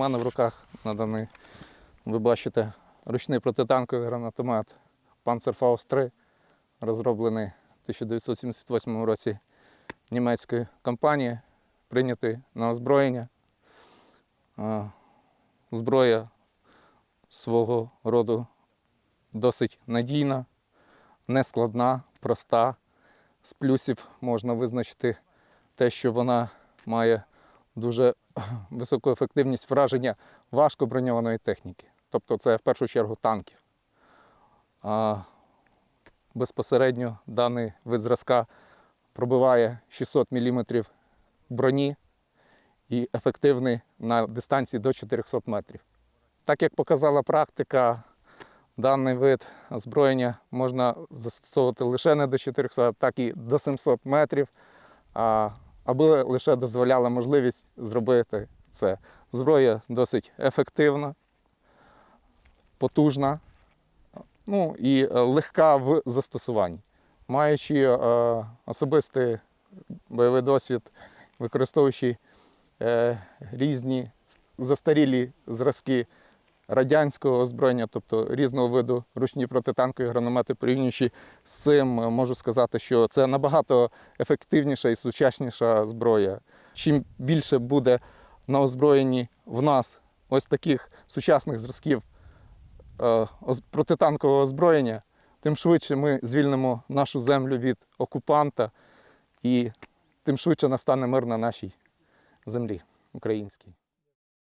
Мене в руках наданий, ви бачите, ручний протитанковий гранатомет Panzerfaust 3, розроблений в 1978 році німецькою компанією, прийнятий на озброєння. Зброя свого роду досить надійна, нескладна, проста. З плюсів можна визначити те, що вона має дуже високу ефективність враження важкоброньованої техніки. Тобто це в першу чергу танків. А безпосередньо даний вид зразка пробиває 600 мм броні і ефективний на дистанції до 400 метрів. Так як показала практика, даний вид озброєння можна застосовувати лише не до 400, так і до 700 метрів, аби лише дозволяла можливість зробити це. Зброя досить ефективна, потужна, ну і е, легка в застосуванні. Маючи е, особистий бойовий досвід, використовуючи е, різні застарілі зразки радянського озброєння, тобто різного виду ручні протитанкові гранатомети, порівнюючи з цим, е, можу сказати, що це набагато ефективніша і сучасніша зброя. Чим більше буде на озброєнні в нас ось таких сучасних зразків е, протитанкового озброєння, тим швидше ми звільнимо нашу землю від окупанта і тим швидше настане мир на нашій землі українській.